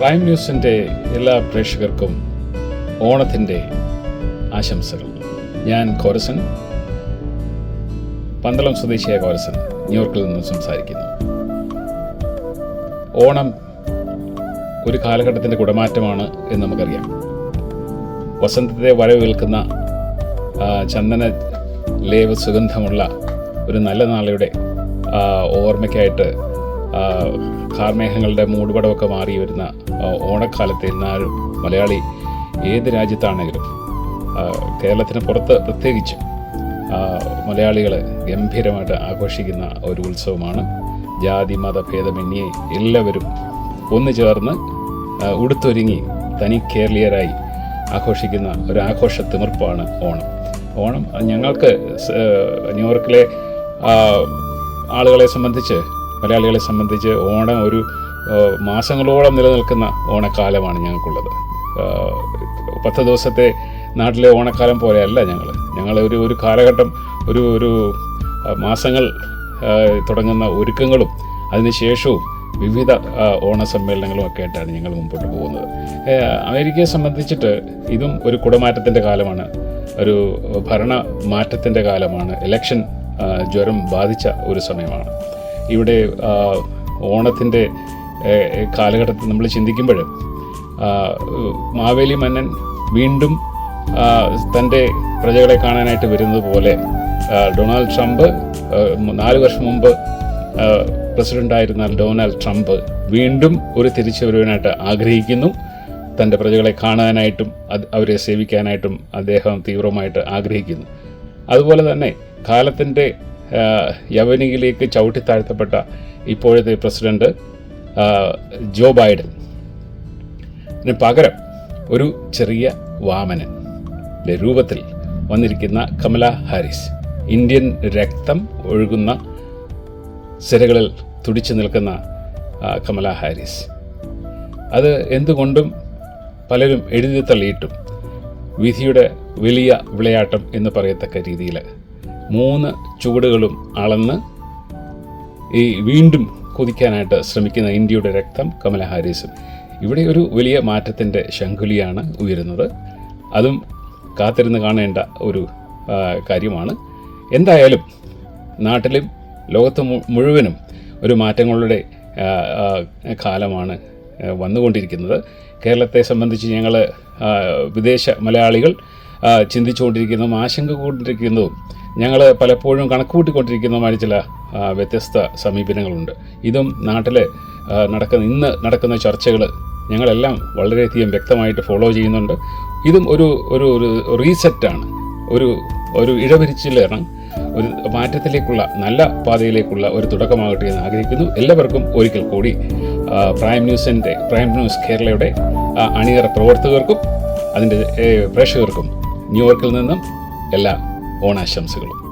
Prime ന്യൂസിന്റെ എല്ലാ പ്രേക്ഷകർക്കും ഓണത്തിന്റെ ആശംസകൾ. ഞാൻ കോരസൻ. പന്തളം സ്വദേശിയായ കോരസൻ ന്യൂയോർക്കിൽ നിന്ന് സംസാരിക്കുന്നു. ഓണം ഒരു കാലഘട്ടത്തിന്റെ കുടമാറ്റമാണ് എന്ന് നമുക്കറിയാം. വസന്തത്തെ വരവേൽക്കുന്ന ചന്ദന ലേവ സുഗന്ധമുള്ള ഒരു നല്ല നാളയുടെ ഓർമ്മയ്ക്കായിട്ട് കാർമേഘങ്ങളുടെ മൂടുപടമൊക്കെ മാറി വരുന്ന ഓണക്കാലത്ത് എന്നാലും മലയാളി ഏത് രാജ്യത്താണെങ്കിലും കേരളത്തിന് പുറത്ത് പ്രത്യേകിച്ച് മലയാളികൾ ഗംഭീരമായിട്ട് ആഘോഷിക്കുന്ന ഒരു ഉത്സവമാണ്. ജാതി മത ഭേദമന്യെ എല്ലാവരും ഒന്നു ചേർന്ന് ഉടുത്തൊരുങ്ങി തനി കേരളീയരായി ആഘോഷിക്കുന്ന ഒരു ആഘോഷ തിമിർപ്പാണ് ഓണം. ഓണം ഞങ്ങൾക്ക് ന്യൂയോർക്കിലെ ആളുകളെ സംബന്ധിച്ച് മലയാളികളെ സംബന്ധിച്ച് ഓണം ഒരു മാസങ്ങളോളം നിലനിൽക്കുന്ന ഓണക്കാലമാണ് ഞങ്ങൾക്കുള്ളത്. പത്ത് ദിവസത്തെ നാട്ടിലെ ഓണക്കാലം പോലെയല്ല ഞങ്ങൾ ഞങ്ങൾ ഒരു ഒരു കാലഘട്ടം ഒരു ഒരു മാസങ്ങൾ തുടങ്ങുന്ന ഒരുക്കങ്ങളും അതിനുശേഷവും വിവിധ ഓണ സമ്മേളനങ്ങളും ഒക്കെ ആയിട്ടാണ് ഞങ്ങൾ മുമ്പോട്ട് പോകുന്നത്. അമേരിക്കയെ സംബന്ധിച്ചിട്ട് ഇതും ഒരു കുടമാറ്റത്തിന്റെ കാലമാണ്. ഒരു ഭരണ മാറ്റത്തിന്റെ കാലമാണ്. ഇലക്ഷൻ ജ്വരം ബാധിച്ച ഒരു സമയമാണ്. ഇവിടെ ഓണത്തിന്റെ കാലഘട്ടത്തിൽ നമ്മൾ ചിന്തിക്കുമ്പോൾ മാവേലി മന്നൻ വീണ്ടും തന്റെ പ്രജകളെ കാണാനായിട്ട് വരുന്നത് പോലെ ഡൊണാൾഡ് ട്രംപ് നാല് വർഷം മുമ്പ് പ്രസിഡന്റ് ആയിരുന്ന ഡൊണാൾഡ് ട്രംപ് വീണ്ടും ഒരു തിരിച്ചു വരുവാനായിട്ട് ആഗ്രഹിക്കുന്നു. തന്റെ പ്രജകളെ കാണാനായിട്ടും അവരെ സേവിക്കാനായിട്ടും അദ്ദേഹം തീവ്രമായിട്ട് ആഗ്രഹിക്കുന്നു. അതുപോലെ തന്നെ കാലത്തിന്റെ ആ, യവനികയിലേക്ക് ചവിട്ടിത്താഴ്ത്തപ്പെട്ട ഇപ്പോഴത്തെ പ്രസിഡന്റ് ജോ ബൈഡൻ. പകരം ഒരു ചെറിയ വാമനൻ രൂപത്തിൽ വന്നിരിക്കുന്ന കമല ഹാരിസ്. ഇന്ത്യൻ രക്തം ഒഴുകുന്ന സിരകളിൽ തുടിച്ചു നിൽക്കുന്ന കമല ഹാരിസ്. അത് എന്തുകൊണ്ടും പലരും എഴുതി തള്ളിയിട്ടും വിധിയുടെ വലിയ വിളയാട്ടം എന്ന് പറയത്തക്ക രീതിയിൽ മൂന്ന് ചുവടുകളും അളന്ന് ഈ വീണ്ടും കൊതിക്കാനായിട്ട് ശ്രമിക്കുന്ന ഇന്ത്യയുടെ രക്തം കമല ഹാരിസ്. ഇവിടെ ഒരു വലിയ മാറ്റത്തിന്റെ ശങ്കുലിയാണ് ഉയരുന്നത്. അതും കാത്തിരുന്ന് കാണേണ്ട ഒരു കാര്യമാണ്. എന്തായാലും നാട്ടിലും ലോകത്ത് മുഴുവനും ഒരു മാറ്റങ്ങളുടെ കാലമാണ് വന്നുകൊണ്ടിരിക്കുന്നത്. കേരളത്തെ സംബന്ധിച്ച് ഞങ്ങൾ വിദേശ മലയാളികൾ ചിന്തിച്ചുകൊണ്ടിരിക്കുന്നതും ആശങ്ക കൊണ്ടിരിക്കുന്നതും ഞങ്ങൾ പലപ്പോഴും കണക്കുകൂട്ടിക്കൊണ്ടിരിക്കുന്നതുമായ ചില വ്യത്യസ്ത സമീപനങ്ങളുണ്ട്. ഇതും നാട്ടിൽ നടക്കുന്ന ഇന്ന് നടക്കുന്ന ചർച്ചകൾ ഞങ്ങളെല്ലാം വളരെയധികം വ്യക്തമായിട്ട് ഫോളോ ചെയ്യുന്നുണ്ട്. ഇതും ഒരു ഒരു റീസെറ്റാണ്. ഒരു ഒരു ഇടപിരിച്ചിലാണ് ഒരു മാറ്റത്തിലേക്കുള്ള നല്ല പാതയിലേക്കുള്ള ഒരു തുടക്കമാകട്ടെ എന്ന് ആഗ്രഹിക്കുന്നു. എല്ലാവർക്കും ഒരിക്കൽ കൂടി പ്രൈം ന്യൂസിന്റെ പ്രൈം ന്യൂസ് കേരളയുടെ അണിയറ പ്രവർത്തകർക്കും അതിന്റെ പ്രേക്ഷകർക്കും ന്യൂയോർക്കിൽ നിന്നും എല്ലാ ഓണാശംസകളും.